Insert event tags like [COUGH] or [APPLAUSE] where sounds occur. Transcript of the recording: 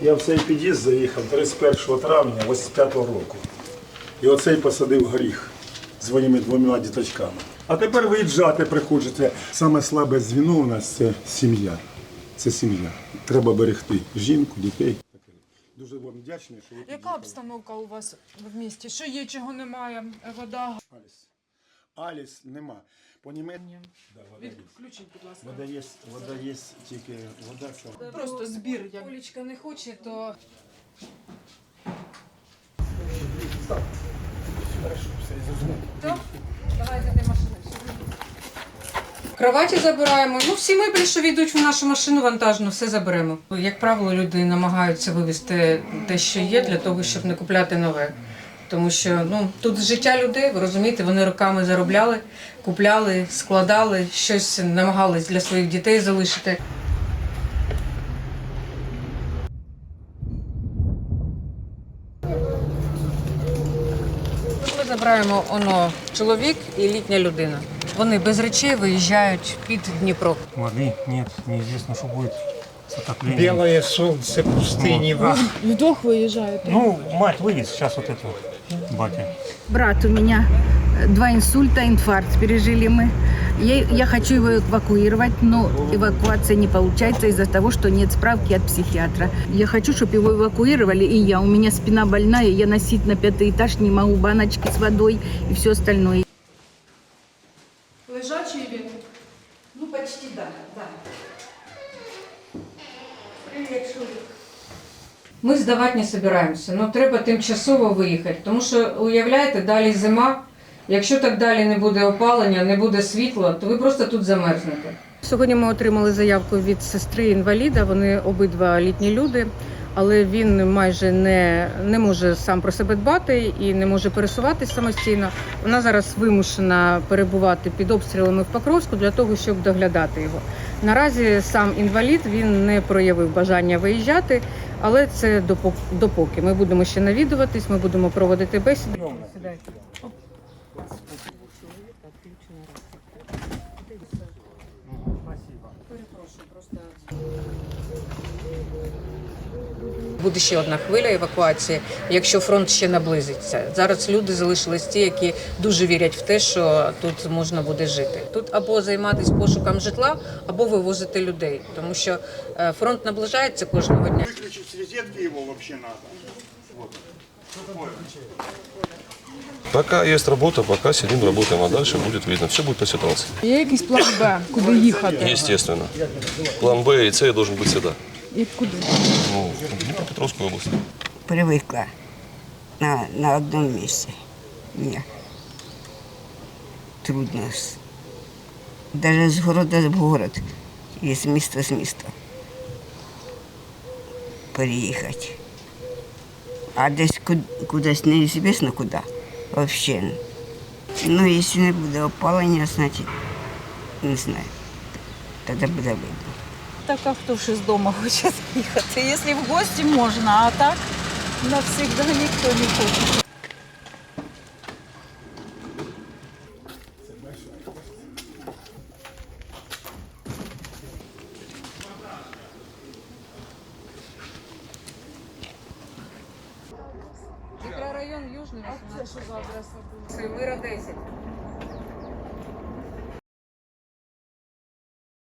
Я в цей під'їзд заїхав 31 травня 85 року. І оцей посадив горіх з своїми двома діточками. А тепер виїжджати приходите. Саме слабе звіно у нас це сім'я. Це сім'я. Треба берегти жінку, дітей. Дуже вам вдячний, що ви Яка обстановка у вас в місті? Що є, чого немає? Вода. Аліс. Нема. По німецьки да, вода є. Включіть, будь ласка. Вода є, вода є, тільки вода це. Просто збір. Як... Олечка не хоче, то давайте де машина. Кроваті забираємо. Ну, всі меблі, що війдуть в нашу машину вантажну, все заберемо. Як правило, люди намагаються вивезти те, що є, для того, щоб не купляти нове. Тому що ну, тут життя людей, ви розумієте, вони роками заробляли, купляли, складали, щось намагались для своїх дітей залишити. Ми забираємо оно чоловік і літня людина. Вони без речей виїжджають під Дніпро. Воды нет, неизвестно, что будет с отоплением. Белое солнце пустыни. Вот. Вдвох виїжджаєте. Ну, мать вывез сейчас вот эту, батя. Брат у меня э, два инсульта, инфаркт пережили мы. Я, я хочу его эвакуировать, но эвакуация не получается из-за того, что нет справки от психиатра. Я хочу, чтобы его эвакуировали, и я. У меня спина больная, я носить на пятый этаж не могу баночки с водой и все остальное. Лежачий він. Ну, почти да, да. Привет, Шурик. Ми здавати не збираємося. Ну треба тимчасово виїхати, тому що уявляєте, далі зима. Якщо так далі не буде опалення, не буде світла, то ви просто тут замерзнете. Сьогодні ми отримали заявку від сестри інваліда. Вони обидва літні люди, але він майже не, не може сам про себе дбати і не може пересуватись самостійно. Вона зараз вимушена перебувати під обстрілами в Покровську для того, щоб доглядати його. Наразі сам інвалід він не проявив бажання виїжджати, але це допоки. Ми будемо ще навідуватись, ми будемо проводити бесіди. Сідайте. Буде ще одна хвиля евакуації, якщо фронт ще наблизиться. Зараз люди залишились ті, які дуже вірять в те, що тут можна буде жити. Тут або займатися пошуком житла, або вивозити людей, тому що е, фронт наближається кожного дня. Выключить с розетки его вообще надо. Пока есть работа, пока сидим, работаем, а дальше будет видно. Все будет по ситуации. Є якийсь план Б, куди їхати? Естественно. План Б и С должен быть всегда. І куди? Ну, в Днепропетровскую область. привикла на, на одному місці. Ні. Трудно. с- Даже з города в город і з міста з міста переїхати. А десь ку- кудись неізвісно куди. Взагалі. Ну, якщо не буде опалення, значить, не знаю. Тоді буде видно. Так а хто ж із дому [LAUGHS] хоче їхати? Якщо в гості можна, а так навсегда ніхто не хоче. Мікрорайон Южний, 18. Мира 10.